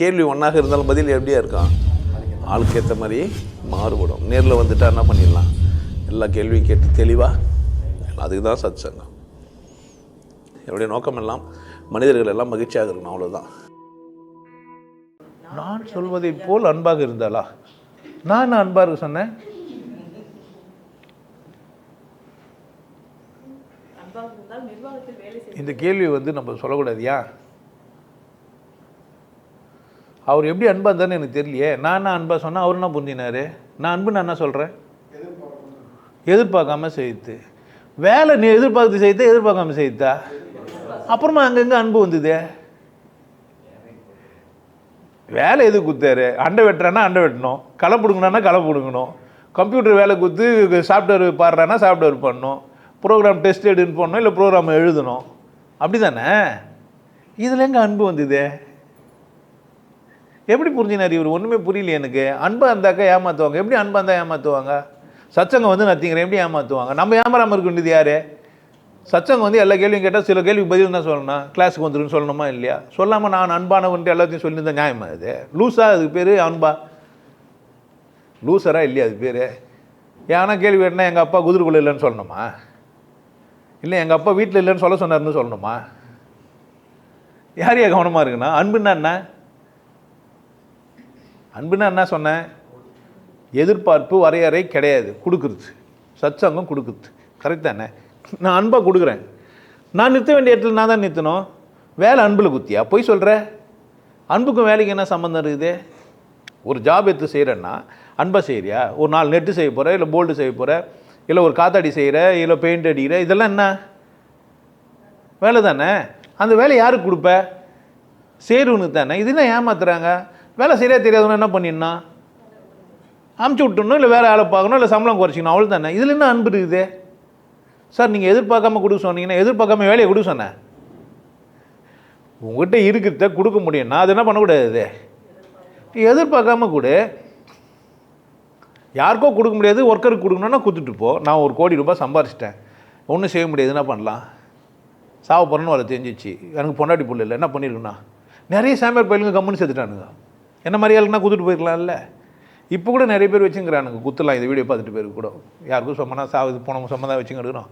கேள்வி ஒன்றாக இருந்தாலும் பதில் எப்படியா இருக்கான் ஆளுக்கு ஏற்ற மாதிரி மாறுபடும். நேரில் வந்துட்டா என்ன பண்ணிடலாம்? எல்லா கேள்வியும் கேட்டு தெளிவாக அதுக்கு தான் சத் சங்கம் என்னுடைய நோக்கம் எல்லாம் மனிதர்கள் எல்லாம் மகிழ்ச்சியாக இருக்கணும் அவ்வளோதான் நான் சொல்வதைப் போல் அன்பாக இருந்தாளா? நான் அன்பாக இருக்க சொன்னேன்? அன்பாக இருந்தால் நிர்வாகத்தில் வேலை செய்ய இந்த கேள்வி வந்து நம்ம சொல்லக்கூடாது ஏன் அவர் எப்படி அன்பாக இருந்தாருன்னு எனக்கு தெரியலையே. நான் என்ன அன்பாக சொன்னால் அவர் என்ன புரிஞ்சினார் நான் அன்பு நான் என்ன சொல்கிறேன் எதிர்பார்க்காம செய்து. வேலை நீ எதிர்பார்த்து செய்தா எதிர்பார்க்காம செய்தா? அப்புறமா அங்கங்கே அன்பு வந்ததே? வேலை எது குத்தாரு அண்டை வெட்டுறானா அண்டை வெட்டணும். களை பிடுங்கினா களை பிடுங்கணும். கம்ப்யூட்டர் வேலை குத்து சாஃப்ட்வேர் பாடுறானா சாஃப்ட்வேர் பண்ணணும். ப்ரோக்ராம் டெஸ்ட் எடுன்னு போடணும் இல்லை ப்ரோக்ராம் எழுதணும். அப்படி தானே இதில் எங்கே அன்பு வந்தது? எப்படி புரிஞ்சினார் இவர்? ஒன்றுமே புரியல எனக்கு. அன்பாக இருந்தாக்கா ஏமாற்றுவாங்க எப்படி அன்பாக இருந்தால் ஏமாற்றுவாங்க சச்சங்கம் வந்து நத்திங்கிறேன் எப்படி ஏமாற்றுவாங்க நம்ம ஏமாறாமல் இருக்க வேண்டியது யார்? சச்சங்கம் வந்து எல்லா கேள்வியும் கேட்டால் சில கேள்விக்கு பதில் தான் சொல்லணும் கிளாஸுக்கு வந்துருன்னு சொல்லணுமா இல்லையா? சொல்லாமல் நான் அன்பானவன்ட்டு எல்லாத்தையும் சொல்லியிருந்தேன் நியாயமா அது? லூஸாக அதுக்கு பேர் அன்பா? லூசராக இல்லையா அது பேர்? ஏன்னா கேள்வி கேட்டால் எங்கள் அப்பா குதிரைக்குள்ள இல்லைன்னு சொல்லணுமா? இல்லை எங்கள் அப்பா வீட்டில் இல்லைன்னு சொல்ல சொன்னார்னு சொல்லணுமா? யார் கவனமாக இருக்குண்ணா அன்புன்னா என்ன? அன்புன்னா என்ன சொன்னேன்? எதிர்பார்ப்பு வரையறை கிடையாது. கொடுக்குறது. சத்சங்கம் கொடுக்குறது. கரெக்ட் தானே? நான் அன்பாக கொடுக்குறேன். நான் நிறுத்த வேண்டிய இடத்துல நான் தான் நிறுத்தணும். வேலை அன்பில் குத்தியா? போய் சொல்கிற அன்புக்கும் வேலைக்கு என்ன சம்மந்தம் இருக்குது? ஒரு ஜாப் எடுத்து செய்கிறேன்னா அன்பாக செய்கிறியா ஒரு நாலு நெட்டு செய்ய போகிற இல்லை போல்டு செய்ய போகிற இல்லை ஒரு காத்தாடி செய்கிற இல்லை பெயிண்ட் அடிக்கிற இதெல்லாம் என்ன? வேலை தானே? அந்த வேலை யாருக்கு கொடுப்ப? சேருவனுக்கு தானே? இது என்ன ஏமாத்துறாங்க? வேலை சரியாக தெரியாதுன்னு என்ன பண்ணிடனா அமுச்சு விட்டுணும் இல்லை வேறு ஆளை பார்க்கணும் இல்லை சம்பளம் குறைச்சிக்கணும் அவ்வளோ தானே இதில் என்ன அன்பு இருக்குது? சார் நீங்கள் எதிர்பார்க்காம கொடுக்க சொன்னீங்கன்னா எதிர்பார்க்காம வேலையை கொடுக்க சொன்னேன். உங்ககிட்ட இருக்கிறத கொடுக்க முடியும்னா அது என்ன பண்ணக்கூடாது? எதிர்பார்க்காம கொடு. யாருக்கோ கொடுக்க முடியாது ஒர்க்கருக்கு கொடுக்கணுன்னா கொடுத்துட்டு போ. நான் ஒரு கோடி ரூபாய் சம்பாரிச்சிட்டேன். ஒன்றும் செய்ய முடியாது என்ன பண்ணலாம்? சாவ போகிறேன்னு வர தெரிஞ்சிச்சு. எனக்கு பொண்டாட்டி புள்ள இல்லை என்ன பண்ணியிருக்குண்ணா நிறைய சாமியார் பயிலுங்க கம்முன்னு செத்துட்டானுங்க என்ன மாதிரி ஆளுக்குனா குத்துட்டு போயிருக்கலாம்ல இப்போ கூட நிறைய பேர் வச்சுங்கிறானுங்க. குத்தலாம் இந்த வீடியோ பார்த்துட்டு பேருக்கு கூட. யாருக்கும் சொம்மனா சாவு போன சொம்ம தான் வச்சுக்கிடுறோம்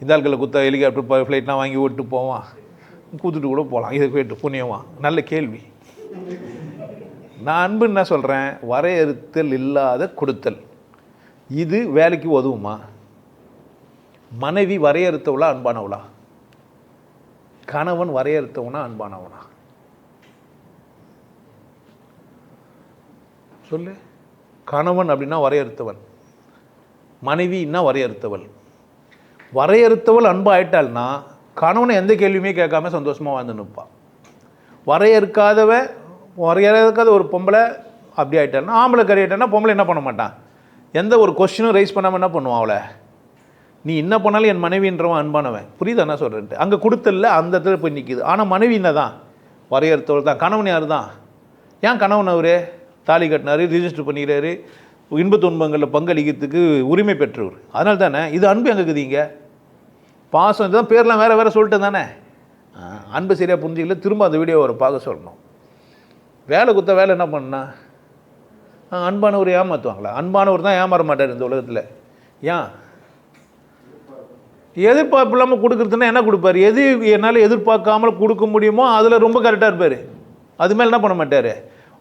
இந்த ஆட்களில் குத்த ஹெலிகாப்டர் ஃப்ளைட்லாம் வாங்கி விட்டு போவான். கூத்துட்டு கூட போகலாம் இதை போயிட்டு புண்ணியமா? நல்ல கேள்வி. நான் அன்பு என்ன சொல்கிறேன் வரையறுத்தல் இல்லாத கொடுத்தல். இது வேலைக்கு உதவுமா? மனைவி வரையறுத்தவளா அன்பானவளா? கணவன் வரையறுத்தவனா அன்பானவனா? சொல்லு. கணவன் அப்படின்னா வரையறுத்தவன். மனைவின்னா வரையறுத்தவள். வரையறுத்தவள் அன்பு ஆயிட்டாள்னா கணவனை எந்த கேள்வியுமே கேட்காம சந்தோஷமாக வாழ்ந்து நிற்பான். வரையறுக்காதவ வரையறுக்காத ஒரு பொம்பளை அப்படி ஆயிட்டான்னா ஆம்பளை கறி ஆயிட்டான்னா பொம்பளை என்ன பண்ண மாட்டான்? எந்த ஒரு கொஸ்டினும் ரைஸ் பண்ணாமல் என்ன பண்ணுவான் அவளை? நீ என்ன பண்ணாலும் என் மனைவின்றவன் அன்பானவன். புரியுதா என்ன சொல்கிறேன்ட்டு அங்கே கொடுத்தல அந்த இடத்துல போய் நிற்கிது ஆனால் மனைவி என்ன தான் வரையறுத்தவள் தான் கணவன் யார் தான் ஏன் கணவன் அவரு? தாலி கட்டினாரு ரிஜிஸ்டர் பண்ணிக்கிறாரு. இன்ப துன்பங்களில் பங்களிக்கிறதுக்கு உரிமை பெற்றவர். அதனால தானே இது அன்பு எங்கே இருக்குதுங்க பாசம் இதுதான் பேர்லாம் வேறு வேறு சொல்லிட்டு தானே? அன்பு சரியாக புரிஞ்சிக்கல திரும்ப அந்த வீடியோவை பார்க்க சொல்லணும். வேலை குத்த வேலை என்ன பண்ணா அன்பானவர் ஏமாற்றுவாங்களா அன்பானவர் தான் ஏமாற மாட்டார் இந்த உலகத்தில். ஏன்? எதிர்பார்ப்பு இல்லாமல் கொடுக்குறதுன்னா என்ன கொடுப்பாரு? எது என்னால் எதிர்பார்க்காமல் கொடுக்க முடியுமோ அதில் ரொம்ப கரெக்டாக இருப்பார். அது மேலே என்ன பண்ண மாட்டார்?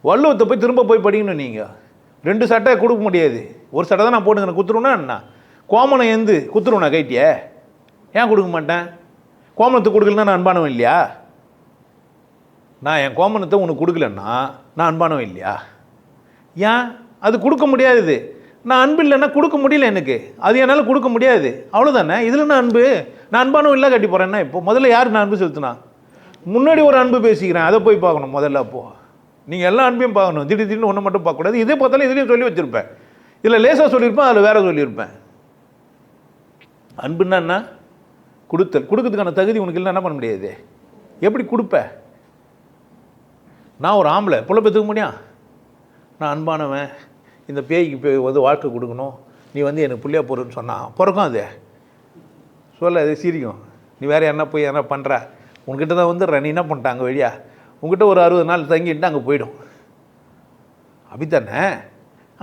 வள்ளுவத்தை போய் திரும்ப போய் படிக்கணும் நீங்கள் ரெண்டு சட்டை கொடுக்க முடியாது. ஒரு சட்டை தான் நான் போட்டுக்கிறேன் குத்துருவேன்னா என்ன? கோமணம் எந்து குத்துருவேண்ணா கைட்டியே? ஏன் கொடுக்க மாட்டேன்? கோமணத்துக்கு கொடுக்கலன்னா நான் அன்பானவன் இல்லையா? நான் என் கோமணத்தை உனக்கு கொடுக்கலன்னா நான் அன்பானவன் இல்லையா? ஏன்? அது கொடுக்க முடியாது நான் அன்பு இல்லைன்னா கொடுக்க முடியல எனக்கு. அது என்னால் கொடுக்க முடியாது. அவ்வளோதானே இதில் நான் அன்பு? நான் அன்பானவன் இல்லை கட்டி போகிறேன்னா இப்போ முதல்ல யார் நான் அன்பு செலுத்தினா? முன்னாடி ஒரு அன்பு பேசிக்கிறேன். அதை போய் பார்க்கணும் முதல்ல அப்போது நீங்கள் எல்லா அன்பையும் பார்க்கணும். திடீர் திடீர்னு ஒன்று மட்டும் பார்க்கக்கூடாது. இதே பார்த்தாலும் இதுலேயும் சொல்லி வச்சுருப்பேன். இதில் லேசாக சொல்லியிருப்பேன் அதில் வேறு சொல்லியிருப்பேன். அன்புன்னா என்ன? கொடுத்தல். கொடுக்கறதுக்கான தகுதி உனக்கு இல்லை என்ன பண்ண முடியாது? எப்படி கொடுப்ப? நான் ஒரு ஆம்பளை. புள்ள பெற்றுக்க முடியும் நான் அன்பானவன். இந்த பேய்க்கு பே வந்து வாழ்க்கை கொடுக்கணும். நீ வந்து எனக்கு பிள்ளையா போடுன்னு சொன்னான் பிறக்கும் அது. சொல்ல அது சிரிக்கும். நீ வேறு என்ன போய் என்ன பண்ணுற உன்கிட்ட தான் வந்துடுற நீ என்ன பண்ணிட்ட அங்கே வழியா? உங்ககிட்ட ஒரு அறுபது நாள் தங்கிட்டு அங்கே போயிடும். அப்படித்தானே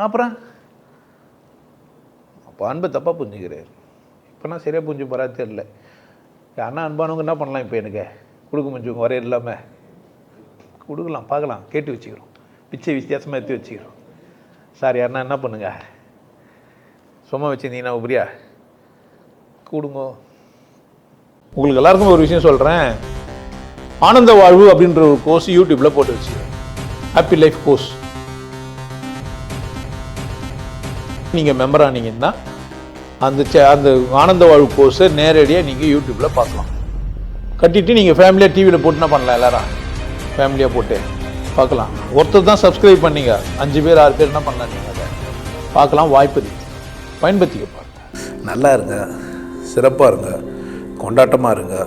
அப்புறம்? அப்போ அன்பை தப்பாக புரிஞ்சுக்கிறார் இப்போ நான் சரியாக புரிஞ்சு போகிறா தெரியல. யாருன்னா அன்பானவங்க என்ன பண்ணலாம் இப்போ எனக்கு? கொடுக்க முடிஞ்சவங்க வரைய இல்லாமல் கொடுக்கலாம் பார்க்கலாம். கேட்டு வச்சுக்கிறோம். பிச்சை வித்தியாசமாக எடுத்து வச்சுக்கிறோம். சார் யாருன்னா என்ன பண்ணுங்க? சும்மா வச்சுருந்தீங்கன்னா உபரியா கூடுங்கோ. உங்களுக்கு எல்லாருக்கும் ஒரு விஷயம் சொல்கிறேன் ஆனந்த வாழ்வு அப்படின்ற ஒரு கோர்ஸ் யூடியூப்பில் போட்டு வச்சு ஹாப்பி லைஃப் கோர்ஸ் நீங்கள் மெம்பர் ஆனீங்கன்னா அந்த சே- அந்த ஆனந்த வாழ்வு கோர்ஸை நேரடியாக நீங்கள் யூடியூப்பில் பார்க்கலாம். கட்டிட்டு நீங்கள் ஃபேமிலியாக டிவியில் போட்டுனா பண்ணலாம் எல்லாரும். ஃபேமிலியாக போட்டு பார்க்கலாம். ஒருத்தர் தான் சப்ஸ்கிரைப் பண்ணீங்க. அஞ்சு பேர் ஆறு பேர் என்ன பண்ணலாம் நீங்கள் அதை. பார்க்கலாம் வாய்ப்பு இருக்கு. பயன்படுத்திக்க பாருங்க. நல்லா இருங்க. சிறப்பாக இருங்க. கொண்டாட்டமாக இருங்க.